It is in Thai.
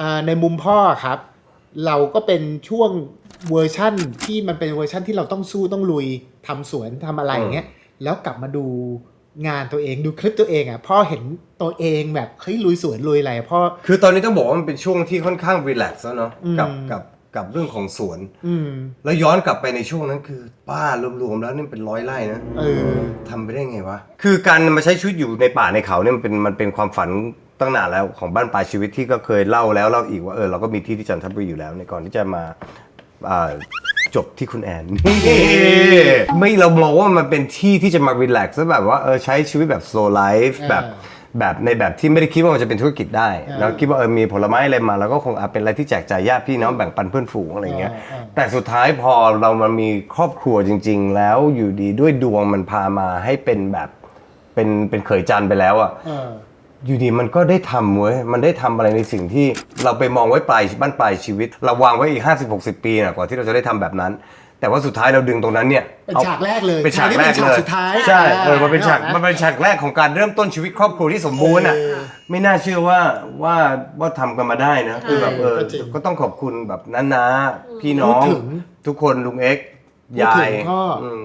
อ่าในมุมพ่อครับ เราก็เป็นช่วงเวอร์ชั่นที่มันเป็นเวอร์ชั่นที่เราต้องสู้ต้องลุยทำสวนทำอะไรอย่างเงี้ยแล้วกลับมาดูงานตัวเองดูคลิปตัวเองอะพ่อเห็นตัวเองแบบเฮ้ยลุยสวนลุยอะไรอะพ่อคือตอนนี้ต้องบอกว่ามันเป็นช่วงที่ค่อนข้างรีแลกซ์แล้วเนาะอืมกับกับกับเรื่องของสวน อืมแล้วย้อนกลับไปในช่วงนั้นคือป้ารวมๆแล้วนี่เป็นร้อยไร่นะเออทำไปได้ไงวะ คือการมาใช้ชีวิตอยู่ในป่าในเขาเนี่ยมันเป็นมันเป็นความฝัน ตั้งนานแล้วของบ้านปลายชีวิตที่ก็เคยเล่าแล้วเล่าอีกว่าเออเราก็มีที่ที่จันทบุรีอยู่แล้วในก่อนที่จะมาอ่าจบที่คุณแอนไม่เรามองว่ามันเป็นที่ที่จะมารีแลกซ์แล้วแบบว่าเออใช้ชีวิตแบบ slow life อ่าแบบแบบในแบบที่ไม่ได้คิดว่ามันจะเป็นธุรกิจได้อ่าแล้วคิดว่าเออมีผลไม้อะไรมา แล้วก็คงอาจเป็นอะไรที่แจกจ่ายญาติพี่น้องแบ่งปันเพื่อนฝูงอะไรเงี้ยอ่าอ่าแต่สุดท้ายพอเรามามีครอบครัวจริง ๆ แล้วอยู่ดีด้วยดวงมันพามาให้เป็นแบบเป็นเป็นเขยจันทร์ไปแล้วอะเอออยู่ดีมันก็ได้ทำเว้ย มันได้ทำอะไรในสิ่งที่เราไปมองไว้ปลายบ้านปลายชีวิต เราวางไว้อีก 50 60 ปีนะกว่าที่เราจะได้ทำแบบนั้น แต่ว่าสุดท้ายเราดึงตรงนั้นเนี่ยเป็นอฉากแรกเลยเป็นฉากฉากนี้แรเป็กนฉากเลยสุดท้ายใช่เออมันเป็นฉากอ่ามัมันเป็นฉากแรกของการเริ่มต้นชีวิตครอบครัวที่สมบูรณ์อะเออไม่น่าเชื่อว่าว่าว่าทำกันมาได้นะคือแบบเออก็จริงก็ต้องขอบคุณแบบน้าๆพี่น้องพูดถึงทุกคนลุงเอ็กซ์พูดยาถึยงพ่ออม